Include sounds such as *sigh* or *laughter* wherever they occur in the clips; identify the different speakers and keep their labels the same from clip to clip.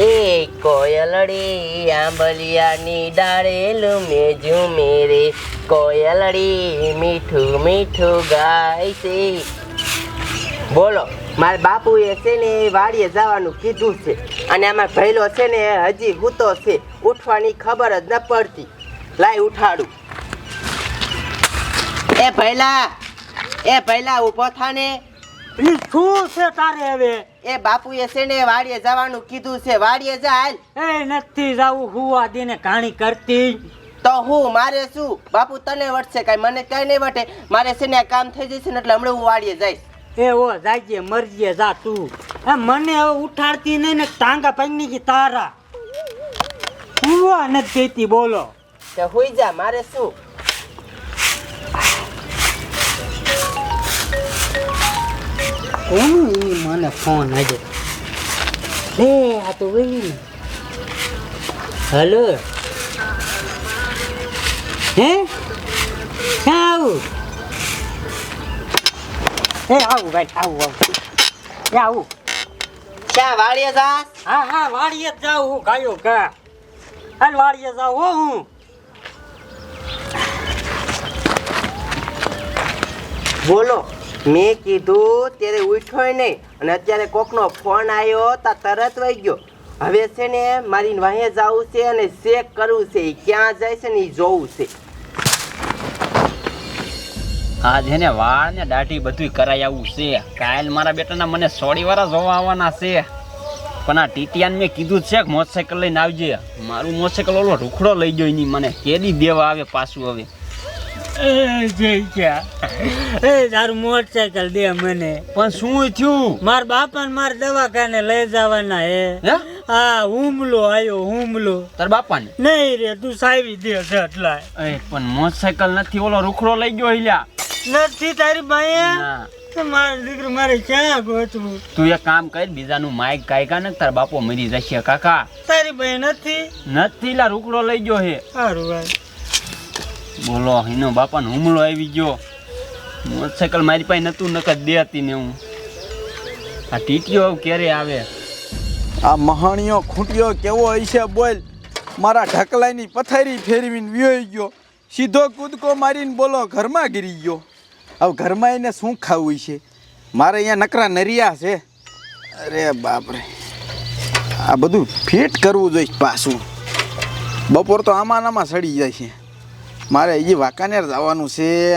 Speaker 1: એ કોયલડી આંબલિયાની ડાળેલું મેં ઝૂમે રે કોયલડી મીઠું મીઠું ગાય છે. બોલો, મારા બાપુએ છે ને વાડીએ જવાનું કીધું છે. અને આમાં ભૈલો છે ને હજી હૂતો છે. ઉઠવાની ખબર જ ન પડતી. લાય ઉઠાડું. એ ભૈલા એ ભૈલા ઊભો થાને.
Speaker 2: શું છે તારે હવે?
Speaker 1: એ બાપુએ સેને વાડીએ જવાનું કીધું છે વાડીએ જા હાલ
Speaker 2: એ નથી જાવું હુવા દીને કહાણી કરતી.
Speaker 1: તો હું મારે શું? બાપુ તને વટશે કાંઈ મને કઈ નહીં વટે. મારે છે ને કામ થઈ જશે ને એટલે હમણાં હું વાડીએ જઈશ.
Speaker 2: એ ઓ જાજે મરજે જા તું. એ મને હવે ઉઠાડતી નહીં ને ટાંગા પગની કી તારા. હુવા નથી દેતી બોલો.
Speaker 1: તો હુઈ જા મારે શું?
Speaker 2: કોનું એ મને ફોન આજે? લે આ તો વહી હલો? હે? ક્યાં આવું? એ આવું ભાઈ આવું આવું. એ આવું.
Speaker 1: ક્યાં વાડીએ જા?
Speaker 2: હા હા વાડીએ જ જાઉં હું ગાયો કા હાલ વાડીએ જાઉં હો હું.
Speaker 1: બોલો. મેં કીધું ત્યારે ઉઠ્યોય નહીં અને અત્યારે કોકનો ફોન આવ્યો તા તરત વહી ગયો. હવે છે ને મારી વાહે જવું છે અને ચેક કરવું છે. એ ક્યાં જાય છે ને એ જોવું છે.
Speaker 3: આજે ને વાળ ને દાઢી બધું કરાઈ આવું છે. કાલ મારા બેટાના મને સોળી વાળા જોવા આવવાના છે. પણ આ ટીટીયાને મેં કીધું છે કે મોટરસાયકલ લઈને આવજે. મારું મોટરસાયકલ ઓલો રૂખડો લઈ ગયો એની મને. કેદી દેવા આવે પાછું હવે.
Speaker 2: એ જય એ તારું મોટરસાયકલ દે મને.
Speaker 3: પણ શું થયું?
Speaker 2: માર બાપા ને માર દવાખાને લઈ જવાના હે.
Speaker 3: હે?
Speaker 2: હુમલો આવ્યો હુમલો.
Speaker 3: તાર બાપાને?
Speaker 2: નહીં રે તું સાવી દે છે એટલા
Speaker 3: એ પણ મોટરસાયકલ નથી ઓલો રૂખડો લઈ ગયો હિલ્યા
Speaker 2: નથી તારી બાઈએ
Speaker 3: ના.
Speaker 2: મારો દીકરો મારે ક્યાં ગોતવું?
Speaker 3: તું એક કામ કર બીજાનું માઇક કાયકા ને તાર બાપો મરી જશે કાકા.
Speaker 2: તારી બાઈ નથી?
Speaker 3: નથી લા રૂખડો લઈ ગયો હે.
Speaker 2: સારું ભાઈ
Speaker 3: બોલો, એનો બાપાનો હુમલો આવી ગયો. મોટરસાયકલ મારી પાસે નતું નકર દેતી ને હું. આ ટીટીઓ ક્યારે આવે?
Speaker 4: આ મહાણીઓ ખૂંટ્યો કેવો હશે બોલ. મારા ઢકલાઈની પથારી ફેરવીને વ્યોઈ ગયો. સીધો કૂદકો મારીને બોલો, ઘરમાં ગીરી ગયો. હવે ઘરમાં એને શું ખાવું છે? મારે અહીંયા નકરા નરિયા છે. અરે બાપરે. આ બધું ફિટ કરવું જોઈએ પાછું. બપોર તો આમાં આમાં સડી જાય છે. મારે હજી વાંકાનેર જવાનું છે.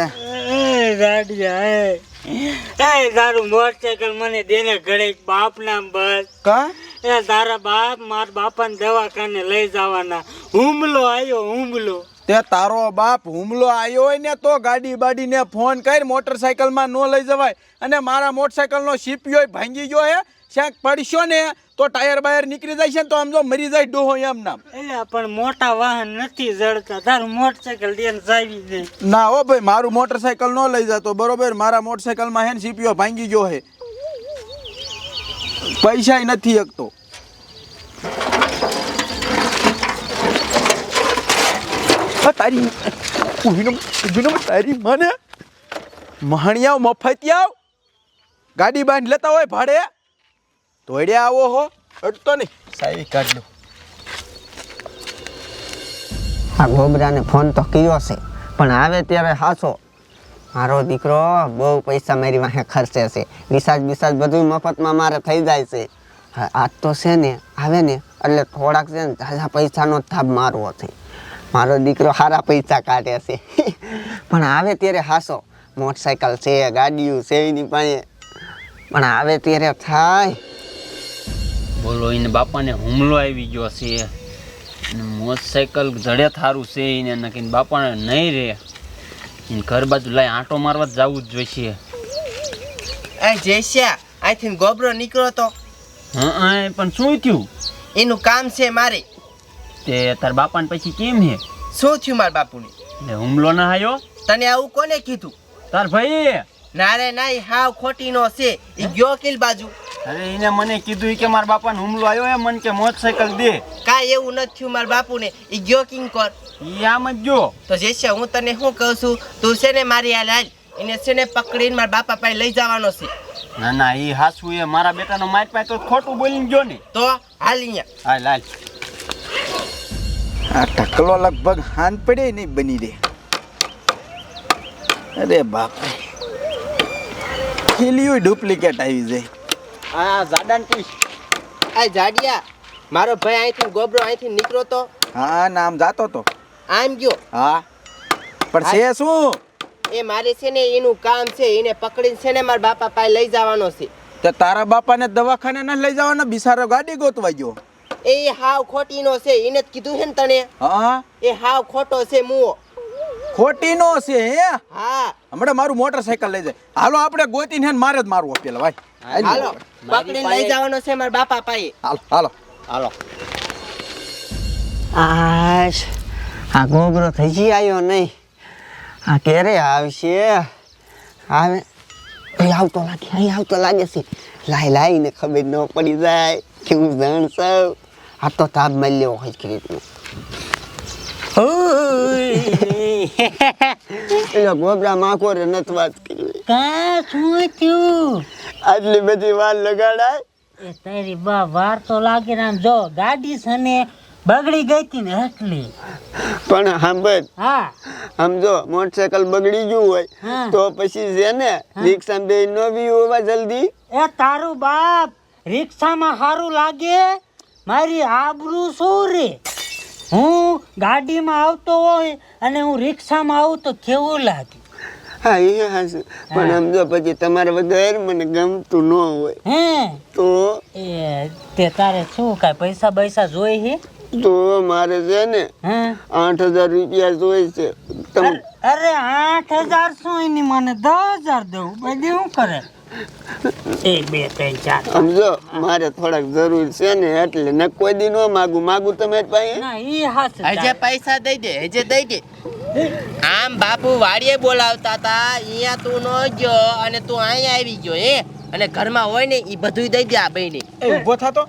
Speaker 2: તારું મોટરસાયકલ મને દેને ઘરે બાપ બસ.
Speaker 4: કા?
Speaker 2: એ તારા બાપ માર બાપાને દવાખાને લઈ જવાના. હુમલો આવ્યો હુમલો.
Speaker 4: તે તારો બાપ હુમલો આવ્યો હોય ને તો ગાડી બાડીને ફોન કરી મોટરસાયકલમાં ન લઈ જવાય. અને મારા મોટરસાયકલનો સીપીઓ ભાંગી ગયો હે. ક્યાંક પડશો ને તો ટાયર બાયર નીકળી જાય છે ને તો આમ જો મરી જાય ડોહો એમ નામ.
Speaker 2: એટલે પણ મોટા વાહન નથી જડતા. તારું મોટરસાયકલ લઈને જાવી દે.
Speaker 4: ના હો ભાઈ મારું મોટરસાયકલ ન લઈ જતો બરોબર મારા મોટરસાયકલમાં હે ને સીપીઓ ભાંગી ગયો હે. પૈસા નથી એકતો. તારી ઊભીનો તારી મને મહણિયાઓ મફતિયાઓ ગાડી બાંધ લેતા હોય ભાડે. તોડ્યા આવો હો. અટતો નહીં. સાહેબ કાઢ લો.
Speaker 5: આ ગોબરાને ફોન તો કર્યો છે, પણ આવે ત્યારે હાસો. મારો દીકરો બહુ પૈસા મારી વાહે ખર્ચે છે. રિસાર્જ બિસાર્જ બધું મફતમાં મારે થઈ જાય છે. આજ તો છે ને, આવે ને, એટલે થોડાક છે ને ઝાઝા પૈસાનો થાપ મારવો છે. મારો દીકરો સારા પૈસા કાઢે છે. પણ આવે ત્યારે હાસો. મોટરસાયકલ છે, ગાડીઓ છે, એની પાસે. પણ આવે ત્યારે થાય.
Speaker 3: બોલો એને બાપાને હુમલો આવી ગયો છે. અને મોટરસાયકલ જડે થારું છે એને નક્કી બાપાને નહીં રે. એને ઘર બાજુ લઈ આંટો મારવા જ જવું જ જોઈશે.
Speaker 1: એ જયશ્યા અહીંથી ગોબરો નીકળો તો.
Speaker 3: હા પણ શું થયું?
Speaker 1: એનું કામ છે મારે.
Speaker 3: તે તાર બાપાને પછી કેમ હે?
Speaker 1: શું થયું મારા બાપુને?
Speaker 3: ને હુમલો ના આવ્યો
Speaker 1: તને આવું કોને કીધું?
Speaker 3: તાર ભાઈ
Speaker 1: ના રે ના હાવ ખોટી નો છે. એ ગયો કિલ બાજુ?
Speaker 3: અરે એને મને કીધું કે મારા બાપાને હુમલો આવ્યો એ મને કે મોટરસાયકલ દે.
Speaker 1: કાંઈ એવું નથી થયું મારા બાપુને. એ ગયો કિંગ કર.
Speaker 3: ઈ આમ જ જો
Speaker 1: તો જે છે હું તને શું કહું છું? તું છે ને મારી હાલ હાલ. એને છે ને પકડીને મારા બાપા પાસે લઈ જવાનો છે.
Speaker 3: ના ના એ હાસવું એ. મારા બેટાનો માર પાય તો ખોટું બોલીને ગયો ને.
Speaker 1: તો હાલ અહીંયા.
Speaker 3: હાલ હાલ.
Speaker 4: આ ઢકલો લગભગ હાન પડે નહીં બની રે. અરે બાપ ખીલ્યું ડુપ્લિકેટ આવી જાય.
Speaker 3: આ જાડાન પૂછ
Speaker 1: આ જાડિયા મારો ભાઈ અહીંથી ગોબરો અહીંથી નીકળો તો?
Speaker 4: હા નામ જાતો તો.
Speaker 1: આમ ગયો?
Speaker 4: હા. પણ છે શું?
Speaker 1: એ મારે છે ને એનું કામ છે એને પકડીને છે ને મારા બાપા પાસે લઈ જવાનો છે.
Speaker 4: તો તારા બાપાને દવાખાને ન લઈ જવાના બિસારો ગાડી ગોતવા ગયો.
Speaker 1: એ હાવ ખોટીનો છે એને જ કીધું છે ને તને.
Speaker 4: હા?
Speaker 1: એ હાવ ખોટો છે મુઓ
Speaker 4: ખોટીનો છે હે?
Speaker 1: હા.
Speaker 4: હમણાં મારું મોટરસાયકલ લઈ જાય. હાલો આપણે ગોતીને હેને મારે જ મારવું પેલા ભાઈ.
Speaker 1: હાલો. પકડી લઈ જવાનો છે મારા બાપા પાઈ
Speaker 4: હાલો હાલો.
Speaker 3: હાલો.
Speaker 5: આશ આ ગોગરો થઈ જઈ આવ્યો નહીં. આ ક્યારે આવશે. આવે. અહીં આવતો લાગે અહીં આવતો લાગે છે. લાઈ લાઈને ખબર ન પડી જાય. કે હું જાણ સૌ આ તો તાપ મળ્યો હોય કે રીતનું એટલે *laughs* ગોબરા માખો રે નથી વાત કરી.
Speaker 2: કા શું થયું?
Speaker 5: આટલી બધી વાર લગાડાય?
Speaker 2: તારી બા વાર તો લાગે ને જો ગાડી છે ને બગડી ગઈ હતી ને એટલી.
Speaker 5: પણ સાંભળ
Speaker 2: હા.
Speaker 5: સમજો મોટરસાયકલ બગડી ગયું હોય તો પછી છે ને રિક્ષા બે નો બી હોવા જલ્દી.
Speaker 2: એ તારું બાપ રિક્ષામાં સારું લાગે મારી આબરૂ શું રે? હું ગાડીમાં આવતો હોય અને હું રિક્ષામાં આવું તો કેવું લાગે?
Speaker 5: હા એ હા. પણ આમ જો પછી તમારે વગર મને ગમતું ન હોય
Speaker 2: હે?
Speaker 5: તો
Speaker 2: એ તે તારે શું કાંઈ પૈસા પૈસા જોઈ હે?
Speaker 5: તો મારે છે ને
Speaker 2: હે?
Speaker 5: આઠ હજાર રૂપિયા જોઈ છે. તમે
Speaker 2: અરે- અરે આઠ હજાર શું એની મને દસ હજાર દઉં? બધી શું કરે? એક બે ત્રણ ચાર.
Speaker 5: સમજો મારે થોડાક જરૂર છે ને એટલે ન કોઈ દી નો માગું. માગું તમે પાસે
Speaker 2: ના ઈ હાથ
Speaker 1: હજે પૈસા દઈ દે હજે દઈ દે. આમ બાપુ વાડીએ બોલાવતા હતા અહીંયા તું ન ગયો અને તું અહીંયા આવી ગયો હે? અને ઘરમાં હોય ને એ બધું દઈ દે આ બહેને
Speaker 4: એ ઊભો થાતો?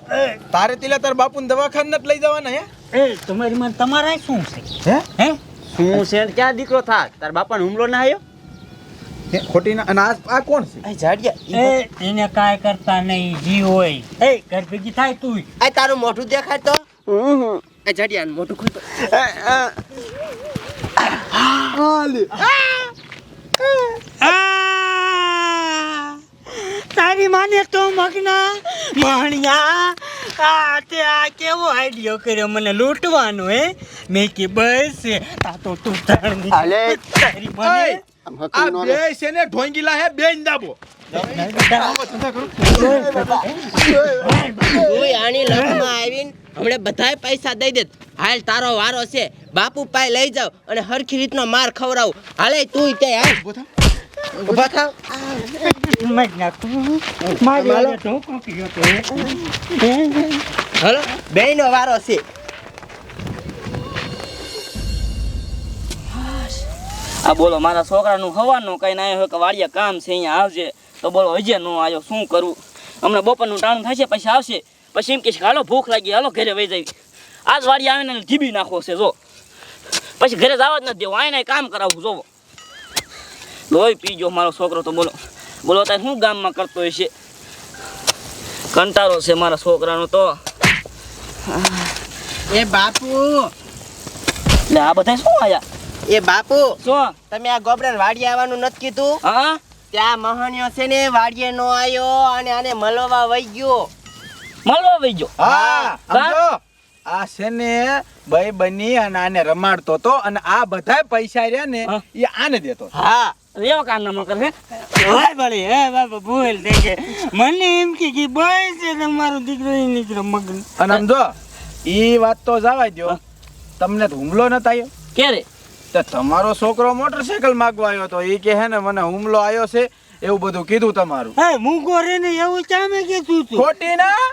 Speaker 4: તારે તિલા તાર બાપુને દવાખાને જ લઈ જવાના હે?
Speaker 2: એ તમારી તમારા શું છે?
Speaker 4: હે?
Speaker 2: હે?
Speaker 3: શું છે ક્યાં દીકરો થા તાર બાપાનો હુમલો ના આવ્યો
Speaker 4: ખોટી ના અને આ આ કોણ છે?
Speaker 1: આ જાડિયા
Speaker 2: એ એને કાય કરતા નહીં જી હોય. એ ઘર ભેગી થાય તું.
Speaker 1: આ તારું મોઢું દેખાય તો?
Speaker 5: હમ હમ.
Speaker 1: આ જાડિયા મોઢું ખોલ તો.
Speaker 5: આ, આ. હાલે.
Speaker 2: તારી માને તો મગના મણિયા. આ તે આ કેવો આઈડિયો કર્યો? મને લૂંટવાનો હે? મેં કે બસ. આ તો તું. તારી મને
Speaker 4: આ બે છે ને ઢોંગીલા હે બે દાબો
Speaker 1: આની લગ્નમાં આવીને હમણે બધાય પૈસા દઈ દે હાલ તારો વારો છે. બાપુ પાસે લઈ જાવ અને હરખી રીતનો માર ખવડાવું. હાલે તું તે હાલ. ઊભા થાવ
Speaker 2: હાલે.
Speaker 1: વારો છે.
Speaker 6: આ બોલો મારા છોકરાનું હવાનું કઈ ના હોય કે વાડિયા કામ છે અહીંયા આવજે. તો બોલો હજે નો આવ્યો શું કરું? હમણાં બપોરનું ટાણું થાય છે પછી આવશે. પછી એમ કે હાલો ભૂખ લાગી હાલો ઘરે વહી જાય આજ વાડી આવીને એને નાખો છે જો. પછી ઘરે જવા જ નથી દેવું આને કામ કરાવવું જોવો. લોહી પીજો મારો છોકરો તો બોલો. બોલો તાર શું ગામમાં કરતો હોય છે? કંટાળો છે મારા છોકરાનો તો.
Speaker 1: એ બાપુ.
Speaker 6: એટલે આ બધા શું આયા?
Speaker 1: એ બાપુ
Speaker 6: શું?
Speaker 1: તમે આ ગોબરા વાડી આવવાનું નથી કીધું?
Speaker 6: હા?
Speaker 1: ત્યાં મહાણિયો છે ને વાડીએ નો આવ્યો અને આને મળવા વહી ગયો.
Speaker 6: મળવા વહી ગયો?
Speaker 4: હા સમજો. આ છે ને ભાઈ બની અને આને રમાડતો તો અને આ બધા પૈસા રહ્યા ને એ આને દેતો હતો.
Speaker 1: હા.
Speaker 6: એવા કારનામા કરે
Speaker 2: ભાઈ ભલે હે બાપુ ભૂલ થઈ ગઈ. મને એમ કે કે ભાઈ છે તમારો દીકરો એ નીકળો મગન.
Speaker 4: અને સમજો એ વાત તો જવા દો તમને તો હુમલો નતો આવ્યો
Speaker 6: ક્યારે?
Speaker 4: તો તમારો છોકરો મોટરસાયકલ માગવા આવ્યો તો એ કે હે ને મને હુમલો આવ્યો છે એવું બધું કીધું તમારું.
Speaker 2: હે મૂકો રે ને એવું ચામે કે તું
Speaker 4: ખોટી ના?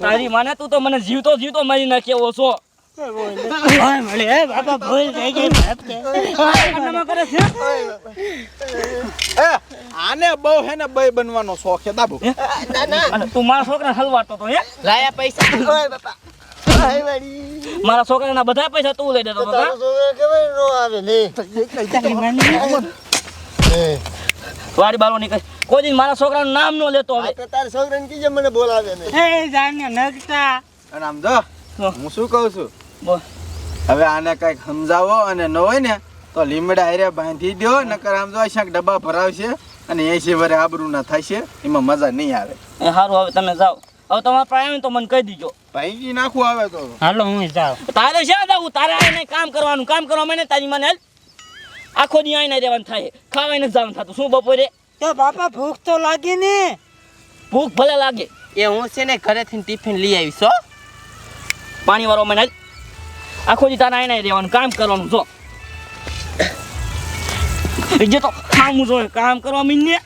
Speaker 6: તારી માને તું તો મને જીવતો જીવતો મારી નાખ્યો છો.
Speaker 2: ઓય ભલે હે બાપા ભૂલ થઈ ગઈ બાપ કે.
Speaker 6: કારનામા કરે છે
Speaker 4: એ આને બહુ હે ને બઈ બનવાનો શોખ છે દાબુ.
Speaker 6: અને તું મારા છોકરા હલવાડતો તો હે?
Speaker 1: લાયા પૈસા.
Speaker 5: ઓય બાપા. હાય વાડી.
Speaker 6: મારા છોકરાના બધા પૈસા તું લઈ દેતો વાડી બારો નીકળ. કોઈ દિન મારા છોકરાનું નામ ન લેતો હવે.
Speaker 5: તારે છોકરાને કીજે મને બોલાવે ને
Speaker 2: એ જાને નગતા.
Speaker 4: અને આમ જો
Speaker 6: હું
Speaker 4: શું કહું છું?
Speaker 6: બોલ.
Speaker 4: હવે આને કંઈક સમજાવો અને ન હોય ને તો લીમડા હેરે બાંધી દો નકર આમ જો શાક ડબ્બા ભરાવશે અને એસી વરે આબરૂ ના થશે એમાં મજા નહીં આવે.
Speaker 6: એ સારું હવે તમે જાઓ. હવે તમારે પાસે આવીને તો મને કહી દીજો.
Speaker 4: ભાઈ નાખવું આવે તો.
Speaker 2: હાલો હું જાવ
Speaker 6: તારે શા જવું? તારે આવીને કામ કરવાનું. કામ કરવા મને તારી મને આખો દી આવીને રહેવાનું થાય. ખાવાય નથી જવાનું થતું શું બપોરે?
Speaker 2: તો બાપા ભૂખ તો લાગે ને.
Speaker 6: ભૂખ ભલે લાગે.
Speaker 1: એ હું છે ને ઘરેથી ટિફિન લઈ આવીશ હો.
Speaker 6: પાણી વાળો મને આખો દી તારે આવીને રહેવાનું. કામ કરવાનું જો. જે તો કામ જોઈએ કામ કરવા મીને